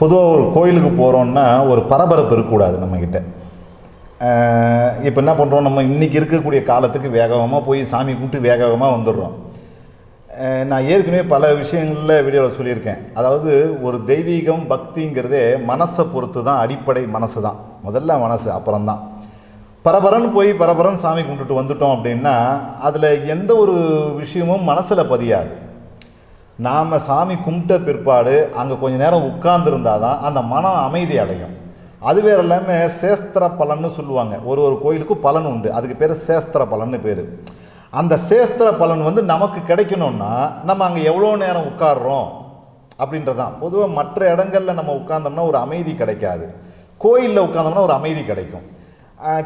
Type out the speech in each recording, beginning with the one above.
பொதுவாக ஒரு கோயிலுக்கு போகிறோன்னா ஒரு பரபரப்பு இருக்கக்கூடாது நம்மக்கிட்ட இப்போ என்ன பண்ணுறோம் நம்ம இன்றைக்கி இருக்கக்கூடிய காலத்துக்கு வேகமாக போய் சாமி கும்பிட்டு வேகமாக வந்துடுறோம். நான் ஏற்கனவே பல விஷயங்களில் வீடியோவில் சொல்லியிருக்கேன். அதாவது ஒரு தெய்வீகம் பக்திங்கிறதே மனசை பொறுத்து தான் அடிப்படை மனசு தான் முதல்ல மனசு அப்புறம்தான். பரபரன்னு போய் பரபரன்னு சாமி கும்பிட்டுட்டு வந்துட்டோம் அப்படின்னா அதில் எந்த ஒரு விஷயமும் மனசில் பதியாது. நாம் சாமி கும்பிட்ட பிற்பாடு அங்கே கொஞ்சம் நேரம் உட்கார்ந்துருந்தால் தான் அந்த மனம் அமைதி அடையும். அது வேற இல்லாமல் சேஸ்திர பலன்னு சொல்லுவாங்க. ஒரு ஒரு கோயிலுக்கும் பலன் உண்டு. அதுக்கு பேர் சேஸ்திர பலன்னு பேர். அந்த சேஸ்திர பலன் வந்து நமக்கு கிடைக்கணும்னா நம்ம அங்கே எவ்வளோ நேரம் உட்கார்றோம் அப்படின்றதான் பொதுவாக மற்ற இடங்களில் நம்ம உட்கார்ந்தோம்னா ஒரு அமைதி கிடைக்காது. கோயிலில் உட்காந்தோம்னா ஒரு அமைதி கிடைக்கும்.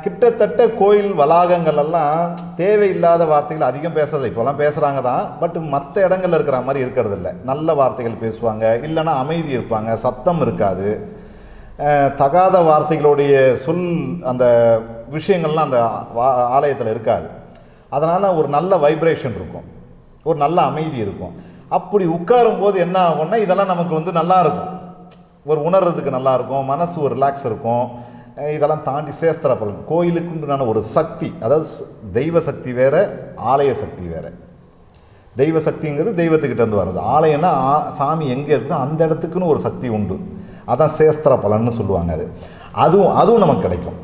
கிட்டத்தட்ட கோயில் வளாகங்கள் எல்லாம் தேவையில்லாத வார்த்தைகள் அதிகம் பேசுறது இப்போலாம் பேசுகிறாங்க தான் பட் மற்ற இடங்கள்ல இருக்கிற மாதிரி இருக்கிறது இல்லை நல்ல வார்த்தைகள் பேசுவாங்க இல்லைன்னா அமைதி இருப்பாங்க சத்தம் இருக்காது. தகாத வார்த்தைகளுடைய சொல் அந்த விஷயங்கள்லாம் அந்த வா- ஆலயத்தில் இருக்காது. அதனால் ஒரு நல்ல வைப்ரேஷன் இருக்கும். ஒரு நல்ல அமைதி இருக்கும். அப்படி உட்காரும் போது என்ன ஆகும்னா இதெல்லாம் நமக்கு வந்து நல்லா இருக்கும். ஒரு உணர்றதுக்கு நல்லாயிருக்கும் மனசு ஒரு ரிலாக்ஸ் இருக்கும். இதெல்லாம் தாண்டி சேஸ்திர பலன் கோயிலுக்குண்டான ஒரு சக்தி அதாவது ஸ்- தெய்வ சக்தி வேறு ஆலய சக்தி வேற. தெய்வ சக்திங்கிறது தெய்வத்துக்கிட்ட இருந்து வருது ஆலயம்னா சாமி எங்கே இருக்குதோ அந்த இடத்துக்குன்னு ஒரு சக்தி உண்டு. அதான் சேஸ்திர பலன்னு சொல்லுவாங்க அது. அதுவும் அதுவும் நமக்கு கிடைக்கும்.